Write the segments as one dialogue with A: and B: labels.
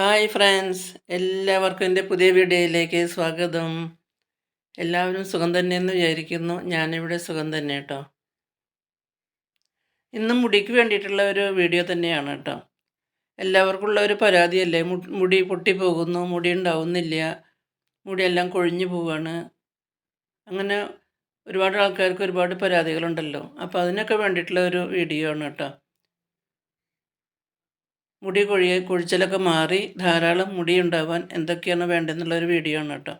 A: Hi friends എല്ലാവർക്കും എന്റെ പുതിയ വീഡിയോയിലേക്ക് സ്വാഗതം. എല്ലാവരും സുഖം തന്നെയെന്ന് വിചാരിക്കുന്നു. ഞാനിവിടെ സുഖം തന്നെ കേട്ടോ. ഇന്ന് മുടിക്ക് വേണ്ടിയിട്ടുള്ള ഒരു വീഡിയോ തന്നെയാണ് കേട്ടോ. എല്ലാവർക്കും ഉള്ള ഒരു പരാതിയല്ലേ? മുടി പൊട്ടിപ്പോകുന്നു മുടി ഉണ്ടാവുന്നില്ല മുടിയെല്ലാം കൊഴിഞ്ഞു പോവാണ്. അങ്ങനെ ഒരുപാട് ആൾക്കാർക്ക് ഒരുപാട് പരാതികളുണ്ടല്ലോ. അപ്പോൾ അതിനൊക്കെ വേണ്ടിയിട്ടുള്ള ഒരു വീഡിയോ ആണ് കേട്ടോ. മുടി കൊഴിയ കൊഴിച്ചിലൊക്കെ മാറി ധാരാളം മുടി ഉണ്ടാവാൻ എന്തൊക്കെയാണ് വേണ്ടതെന്നുള്ളൊരു വീഡിയോ ആണ് കേട്ടോ.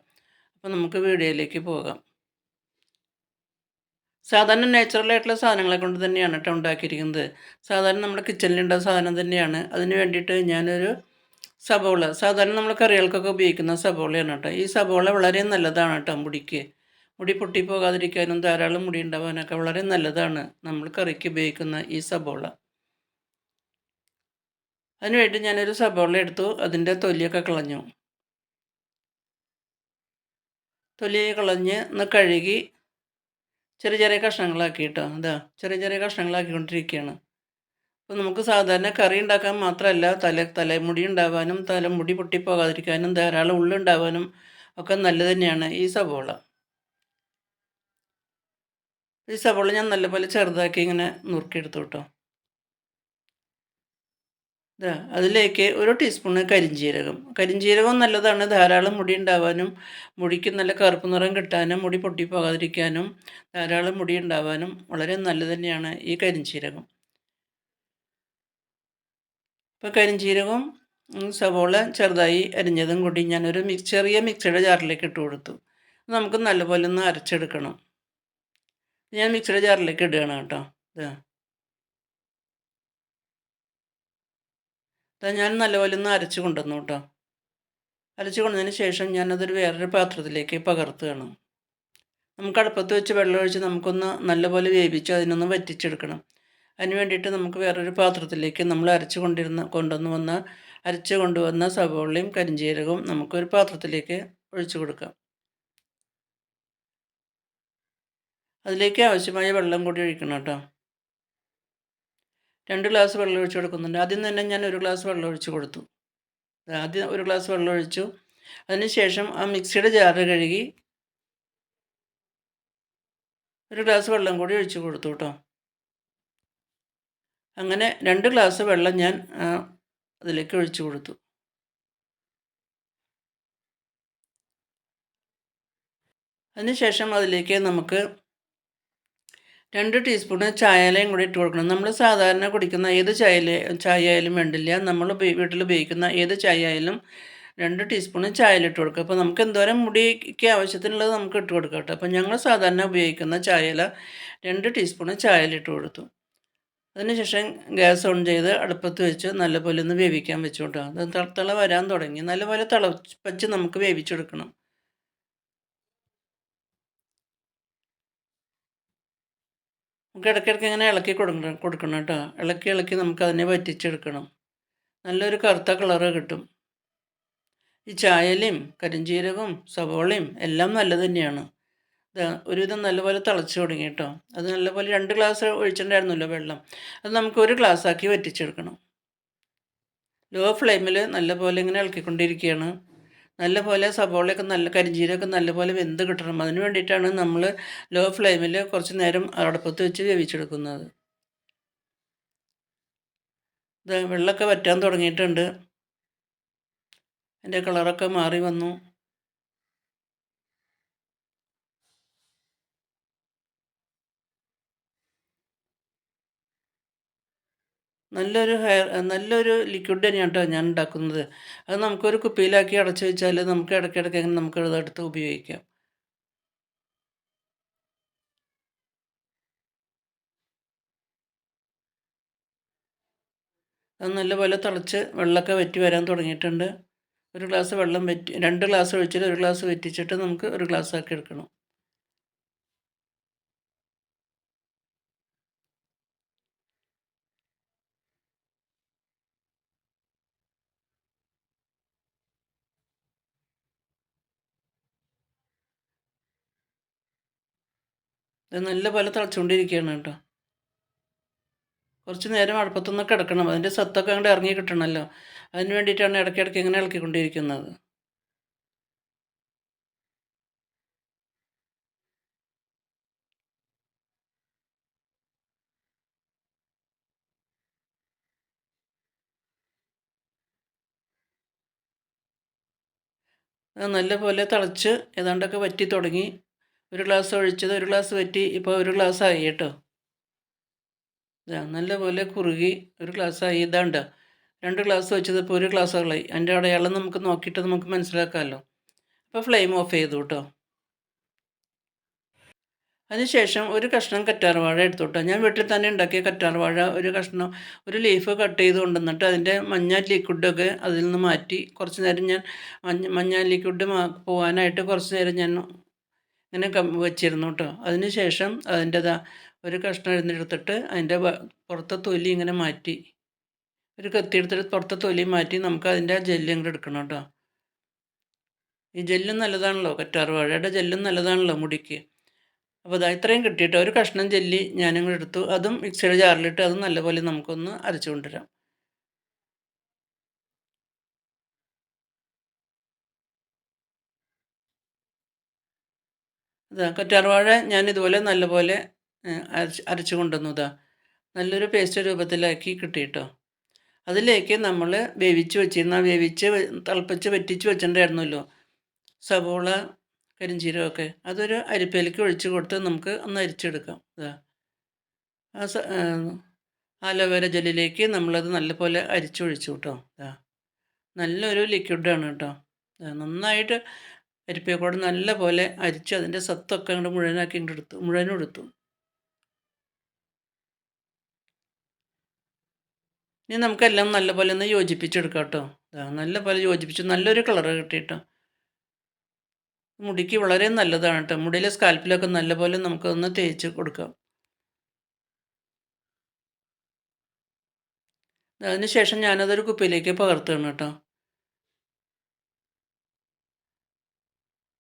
A: അപ്പോൾ നമുക്ക് വീഡിയോയിലേക്ക് പോകാം. സാധാരണ നാച്ചുറലായിട്ടുള്ള സാധനങ്ങളെ കൊണ്ട് തന്നെയാണ് കേട്ടോ ഉണ്ടാക്കിയിരിക്കുന്നത്. സാധാരണ നമ്മുടെ കിച്ചണിലുണ്ടാകുന്ന സാധനം തന്നെയാണ്. അതിന് വേണ്ടിയിട്ട് ഞാനൊരു സബോള സാധാരണ നമ്മൾ കറികൾക്കൊക്കെ ഉപയോഗിക്കുന്ന സബോളയാണ് കേട്ടോ. ഈ സബോള വളരെ നല്ലതാണ് കേട്ടോ മുടിക്ക്. മുടി പൊട്ടിപ്പോകാതിരിക്കാനും ധാരാളം മുടി ഉണ്ടാവാനൊക്കെ വളരെ നല്ലതാണ് നമ്മൾ കറിക്ക് ഉപയോഗിക്കുന്ന ഈ സബോള. അതിനുവേണ്ടി ഞാനൊരു സബോള എടുത്തു അതിന്റെ തൊലിയൊക്കെ കളഞ്ഞു. തൊലി കളഞ്ഞ് ഒന്ന് കഴുകി ചെറിയ ചെറിയ കഷ്ണങ്ങളാക്കി കേട്ടോ അതാ ചെറിയ ചെറിയ കഷ്ണങ്ങളാക്കിക്കൊണ്ടിരിക്കുകയാണ്. അപ്പോൾ നമുക്ക് സാധാരണ കറി ഉണ്ടാക്കാൻ മാത്രമല്ല തല തലമുടി ഉണ്ടാവാനും തലമുടി പൊട്ടിപ്പോകാതിരിക്കാനും ധാരാളം ഉള്ളുണ്ടാവാനും ഒക്കെ നല്ലത് തന്നെയാണ് ഈ സബോള. ഈ സബോള ഞാൻ നല്ലപോലെ ചെറുതാക്കി ഇങ്ങനെ നുറുക്കിയെടുത്തു കേട്ടോ. അതിലേക്ക് ഒരു ടീസ്പൂണ് കരിഞ്ചീരകം. കരിഞ്ചീരകം നല്ലതാണ്. ധാരാളം മുടി ഉണ്ടാവാനും മുടിക്ക് നല്ല കറുപ്പ് നിറം കിട്ടാനും മുടി പൊട്ടിപ്പോകാതിരിക്കാനും ധാരാളം മുടി ഉണ്ടാവാനും വളരെ നല്ലത് തന്നെയാണ് ഈ കരിഞ്ചീരകം. ഇപ്പോൾ കരിഞ്ജീരകവും സവോള ചെറുതായി അരിഞ്ഞതും കൂടി ഞാനൊരു മിക്സ് ചെറിയ മിക്സിയുടെ ജാറിലേക്ക് ഇട്ട് കൊടുത്തു. നമുക്ക് നല്ലപോലെ ഒന്ന് അരച്ചെടുക്കണം. ഞാൻ മിക്സിയുടെ ജാറിലേക്ക് ഇടുകയാണ് കേട്ടോ. ഇതാ ഞാൻ നല്ലപോലെ ഒന്ന് അരച്ച് കൊണ്ടുവന്നു കേട്ടോ. അരച്ച് കൊണ്ടതിന് ശേഷം ഞാനതൊരു വേറൊരു പാത്രത്തിലേക്ക് പകർത്തുകയാണ്. നമുക്ക് അടുപ്പത്ത് വെച്ച് വെള്ളമൊഴിച്ച് നമുക്കൊന്ന് നല്ലപോലെ വേവിച്ച് അതിനൊന്ന് വറ്റിച്ചെടുക്കണം. അതിന് വേണ്ടിയിട്ട് നമുക്ക് വേറൊരു പാത്രത്തിലേക്ക് നമ്മൾ അരച്ച് കൊണ്ടിരുന്ന കൊണ്ടുവന്ന് വന്ന അരച്ച് കൊണ്ടുവന്ന സവോളയും കരിഞ്ചീരകവും നമുക്കൊരു പാത്രത്തിലേക്ക് ഒഴിച്ചു കൊടുക്കാം. അതിലേക്ക് ആവശ്യമായ വെള്ളം കൂടി ഒഴിക്കണം കേട്ടോ. രണ്ട് ഗ്ലാസ് വെള്ളം ഒഴിച്ച് കൊടുക്കുന്നുണ്ട്. ആദ്യം തന്നെ ഞാൻ ഒരു ഗ്ലാസ് വെള്ളം ഒഴിച്ച് കൊടുത്തു. ആദ്യം ഒരു ഗ്ലാസ് വെള്ളം ഒഴിച്ചു. അതിനുശേഷം ആ മിക്സിയുടെ ജാറ് കഴുകി ഒരു ഗ്ലാസ് വെള്ളം കൂടി ഒഴിച്ച് കൊടുത്തു കേട്ടോ. അങ്ങനെ രണ്ട് ഗ്ലാസ് വെള്ളം ഞാൻ അതിലേക്ക് ഒഴിച്ചു കൊടുത്തു. അതിനുശേഷം അതിലേക്ക് നമുക്ക് രണ്ട് ടീസ്പൂണ് ചായയിലയും കൂടി ഇട്ട് കൊടുക്കണം. നമ്മൾ സാധാരണ കുടിക്കുന്ന ഏത് ചായ ചായ ആയാലും വേണ്ടില്ല. നമ്മൾ വീട്ടിൽ ഉപയോഗിക്കുന്ന ഏത് ചായ ആയാലും രണ്ട് ടീസ്പൂണ് ചായയിലിട്ട് കൊടുക്കുക. അപ്പോൾ നമുക്ക് എന്തോരം മുടിക്ക് ആവശ്യത്തിനുള്ളത് നമുക്ക് ഇട്ട് കൊടുക്കാം കേട്ടോ. അപ്പോൾ ഞങ്ങൾ സാധാരണ ഉപയോഗിക്കുന്ന ചായല രണ്ട് ടീസ്പൂണ് ചായയിലിട്ട് കൊടുത്തു. അതിനുശേഷം ഗ്യാസ് ഓൺ ചെയ്ത് അടുപ്പത്ത് വെച്ച് നല്ലപോലെ ഒന്ന് വേവിക്കാൻ വെച്ചു കേട്ടോ അത് വരാൻ തുടങ്ങി. നല്ലപോലെ തിളപ്പച്ച് നമുക്ക് വേവിച്ചെടുക്കണം. നമുക്ക് ഇടയ്ക്കിടയ്ക്ക് ഇങ്ങനെ ഇളക്കി കൊടുക്കണം കൊടുക്കണം കേട്ടോ. ഇളക്കി ഇളക്കി നമുക്ക് അതിനെ വറ്റിച്ചെടുക്കണം. നല്ലൊരു കറുത്ത കളറ് കിട്ടും. ഈ ചായലയും കരിഞ്ചീരകവും സവോളയും എല്ലാം നല്ലത് തന്നെയാണ്. ഒരുവിധം നല്ലപോലെ തിളച്ച് തുടങ്ങി കേട്ടോ. അത് നല്ലപോലെ രണ്ട് ഗ്ലാസ് ഒഴിച്ചിട്ടുണ്ടായിരുന്നല്ലോ വെള്ളം. അത് നമുക്ക് ഒരു ഗ്ലാസ്സാക്കി വറ്റിച്ചെടുക്കണം. ലോ ഫ്ലെയിമിൽ നല്ലപോലെ ഇങ്ങനെ ഇളക്കിക്കൊണ്ടിരിക്കുകയാണ്. നല്ലപോലെ സബോളയൊക്കെ നല്ല കരിഞ്ചീരമൊക്കെ നല്ലപോലെ വെന്ത് കിട്ടണം. അതിന് വേണ്ടിയിട്ടാണ് നമ്മൾ ലോ ഫ്ലെയിമിൽ കുറച്ച് നേരം അടുപ്പത്ത് വെച്ച് വേവിച്ചെടുക്കുന്നത്. ഇത് വെള്ളമൊക്കെ വറ്റാൻ തുടങ്ങിയിട്ടുണ്ട്. അതിന്റെ കളറൊക്കെ മാറി വന്നു. നല്ലൊരു ഹെയർ നല്ലൊരു ലിക്വിഡ് തന്നെയാണ് കേട്ടോ ഞാൻ ഉണ്ടാക്കുന്നത്. അത് നമുക്കൊരു കുപ്പിയിലാക്കി അടച്ചു വെച്ചാൽ നമുക്ക് ഇടയ്ക്കിടയ്ക്ക് അങ്ങനെ നമുക്ക് എടുത്ത് ഉപയോഗിക്കാം. അത് നല്ലപോലെ തിളച്ച് വെള്ളമൊക്കെ വറ്റി വരാൻ തുടങ്ങിയിട്ടുണ്ട്. ഒരു ഗ്ലാസ് വെള്ളം വറ്റി രണ്ട് ഗ്ലാസ് ഒഴിച്ചിട്ട് ഒരു ഗ്ലാസ് വറ്റിച്ചിട്ട് നമുക്ക് ഒരു ഗ്ലാസ് ആക്കി എടുക്കണം. ഇത് നല്ല പോലെ തിളച്ചുകൊണ്ടിരിക്കുകയാണ് കേട്ടോ. കുറച്ച് നേരം അടുപ്പത്തൊന്ന് കിടക്കണം. അതിന്റെ സത്തൊക്കെ അങ്ങോട്ട് ഇറങ്ങി കിട്ടണമല്ലോ അതിന് വേണ്ടിയിട്ടാണ് ഇടയ്ക്കിടയ്ക്ക് ഇങ്ങനെ ഇളക്കിക്കൊണ്ടിരിക്കുന്നത്. നല്ല പോലെ തിളച്ച് ഏതാണ്ടൊക്കെ വറ്റി തുടങ്ങി. ഒരു ഗ്ലാസ് ഒഴിച്ചത് ഒരു ഗ്ലാസ് വറ്റി ഇപ്പോൾ ഒരു ഗ്ലാസ് ആയി കേട്ടോ നല്ലപോലെ കുറുകി ഒരു ഗ്ലാസ് ആയി ഇതാണ്ട് രണ്ട് ഗ്ലാസ് വെച്ചത് ഇപ്പോൾ ഒരു ഗ്ലാസ് ആയി അതിന്റെ അടയാളം നമുക്ക് നോക്കിയിട്ട് നമുക്ക് മനസ്സിലാക്കാമല്ലോ അപ്പോൾ ഫ്ലെയിം ഓഫ് ചെയ്തു കേട്ടോ. അതിനുശേഷം ഒരു കഷ്ണം കറ്റാർവാഴ എടുത്തോട്ടോ ഞാൻ വീട്ടിൽ തന്നെ ഉണ്ടാക്കിയ കറ്റാർവാഴ ഒരു കഷ്ണം ഒരു ലീഫ് കട്ട് ചെയ്ത് കൊണ്ടുവന്നിട്ട് അതിന്റെ മഞ്ഞ ലിക്വിഡൊക്കെ അതിൽ നിന്ന് മാറ്റി കുറച്ച് നേരം ഞാൻ മഞ്ഞ മഞ്ഞ ലിക്വിഡ് പോകാനായിട്ട് കുറച്ച് നേരം ഞാൻ ഇങ്ങനെ വെച്ചിരുന്നു കേട്ടോ അതിന് ശേഷം അതിന്റെതാ ഒരു കഷ്ണം എഴുന്നെടുത്തിട്ട് അതിന്റെ പുറത്തെ തൊലി ഇങ്ങനെ മാറ്റി. ഒരു കത്തി എടുത്തിട്ട് പുറത്തെ തൊലി മാറ്റി നമുക്ക് അതിന്റെ ആ ജെല്ല് ഇങ്ങോട്ട് എടുക്കണം കേട്ടോ ഈ ജെല്ലും നല്ലതാണല്ലോ കറ്റാർവാഴയുടെ ജെല്ലും നല്ലതാണല്ലോ മുടിക്ക്. അപ്പോൾ അതാ ഇത്രയും കിട്ടിയിട്ട് ഒരു കഷ്ണം ജെല്ലി ഞാനിങ്ങോട്ട് എടുത്തു. അതും മിക്സിയുടെ ജാറിലിട്ട് അത് നല്ലപോലെ നമുക്കൊന്ന് അരച്ചു കൊണ്ടുവരാം. ഇതാ കറ്റാർവാഴ ഞാൻ ഇതുപോലെ നല്ലപോലെ അരച്ച് അരച്ച് കൊണ്ടുവന്നു. ഇതാ നല്ലൊരു പേസ്റ്റ് രൂപത്തിലാക്കി കിട്ടിയിട്ടോ. അതിലേക്ക് നമ്മൾ വേവിച്ച് വെച്ചിരുന്ന വേവിച്ച് തിളപ്പിച്ച് വറ്റിച്ച് വെച്ചിട്ടുണ്ടായിരുന്നല്ലോ. സവോള കരിഞ്ചീരകമൊക്കെ അതൊരു അരിപ്പയിലേക്ക് ഒഴിച്ച് കൊടുത്ത് നമുക്ക് ഒന്ന് അരിച്ചെടുക്കാം. ഇതാ ആ സ ആലോവേര ജെല്ലിലേക്ക് നമ്മളത് നല്ലപോലെ അരിച്ചൊഴിച്ചു കേട്ടോ. ഇതാ നല്ലൊരു ലിക്വിഡാണ് കേട്ടോ. നന്നായിട്ട് അരിപ്പയെ നല്ല പോലെ അരിച്ച് അതിന്റെ സത്തൊക്കെ അങ്ങോട്ട് മുഴുവനാക്കി ഇങ്ങോട്ട് എടുത്തു മുഴുവനും എടുത്തു. ഇനി നമുക്കെല്ലാം നല്ലപോലെ ഒന്ന് യോജിപ്പിച്ചെടുക്കാം കേട്ടോ. നല്ല പോലെ യോജിപ്പിച്ചു. നല്ലൊരു കളർ കിട്ടിയിട്ടോ. മുടിക്ക് വളരെ നല്ലതാണ് കേട്ടോ. മുടിയിലെ സ്കാൽപ്പിലൊക്കെ നല്ലപോലെ നമുക്കൊന്ന് തേച്ച് കൊടുക്കാം. അതിനുശേഷം ഞാനതൊരു കുപ്പിയിലേക്ക് പകർത്തുകയാണ് കേട്ടോ.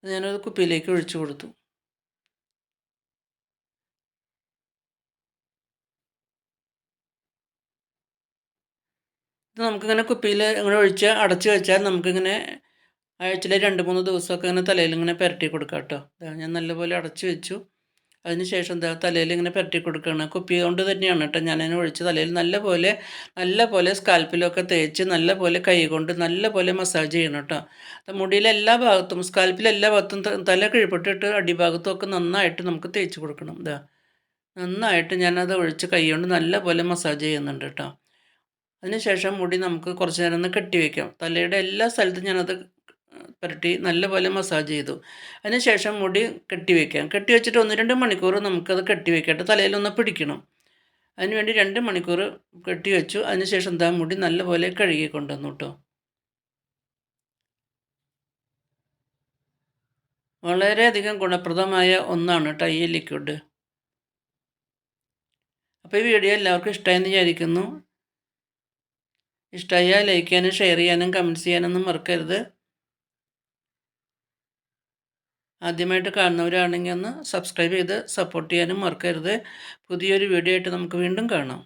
A: ഞാനത് കുപ്പിയിലേക്ക് ഒഴിച്ചു കൊടുത്തു. ഇത് നമുക്കിങ്ങനെ കുപ്പിയിൽ ഇങ്ങനെ ഒഴിച്ച് അടച്ച് വെച്ചാൽ നമുക്കിങ്ങനെ ആഴ്ചയിൽ രണ്ട് മൂന്ന് ദിവസമൊക്കെ ഇങ്ങനെ തലയിൽ ഇങ്ങനെ പുരട്ടി കൊടുക്കാം കേട്ടോ. ഞാൻ നല്ലപോലെ അടച്ചു വെച്ചു. അതിന് ശേഷം എന്താ തലയിൽ ഇങ്ങനെ പുരട്ടി കൊടുക്കുകയാണ്. കുപ്പി കൊണ്ട് തന്നെയാണ് കേട്ടോ ഞാനതിനെ ഒഴിച്ച് തലയിൽ നല്ല പോലെ നല്ല പോലെ സ്കാൽപ്പിലൊക്കെ തേച്ച് നല്ല പോലെ കൈ കൊണ്ട് നല്ല പോലെ മസാജ് ചെയ്യണം കേട്ടോ. മുടിയിലെ എല്ലാ ഭാഗത്തും സ്കാൽപ്പിലെ എല്ലാ ഭാഗത്തും തല കിഴിപ്പെട്ടിട്ട് അടിഭാഗത്തും ഒക്കെ നന്നായിട്ട് നമുക്ക് തേച്ച് കൊടുക്കണം. ഇതാ നന്നായിട്ട് ഞാനത് ഒഴിച്ച് കൈ കൊണ്ട് നല്ല പോലെ മസാജ് ചെയ്യുന്നുണ്ട് കേട്ടോ. അതിനുശേഷം മുടി നമുക്ക് കുറച്ച് നേരം ഒന്ന് കെട്ടി വയ്ക്കാം തലയുടെ എല്ലാ സ്ഥലത്തും ഞാനത് പുരട്ടി നല്ലപോലെ മസാജ് ചെയ്തു. അതിനുശേഷം മുടി കെട്ടിവെക്കാം കെട്ടിവെച്ചിട്ട് കെട്ടി വെച്ചിട്ട് ഒന്ന് രണ്ട് മണിക്കൂർ നമുക്കത് കെട്ടി വയ്ക്കട്ടെ തലയിലൊന്ന് പിടിക്കണം. അതിനുവേണ്ടി രണ്ട് മണിക്കൂർ കെട്ടി വെച്ചു. അതിനുശേഷം എന്താ മുടി നല്ലപോലെ കഴുകി കൊണ്ടുവന്നു കേട്ടോ വളരെയധികം ഗുണപ്രദമായ ഒന്നാണ് കേട്ടോ ഈ ലിക്വിഡ് അപ്പോൾ ഈ വീഡിയോ എല്ലാവർക്കും ഇഷ്ടമായെന്ന് വിചാരിക്കുന്നു. ഇഷ്ടമായാൽ ലൈക്ക് ചെയ്യാനും ഷെയർ ചെയ്യാനും കമന്റ്സ് ചെയ്യാനൊന്നും മറക്കരുത്. ആദ്യമായിട്ട് കാണുന്നവരാണെങ്കിൽ ഒന്ന് സബ്സ്ക്രൈബ് ചെയ്ത് സപ്പോർട്ട് ചെയ്യാനും മറക്കരുത്. പുതിയൊരു വീഡിയോ ആയിട്ട് നമുക്ക് വീണ്ടും കാണാം.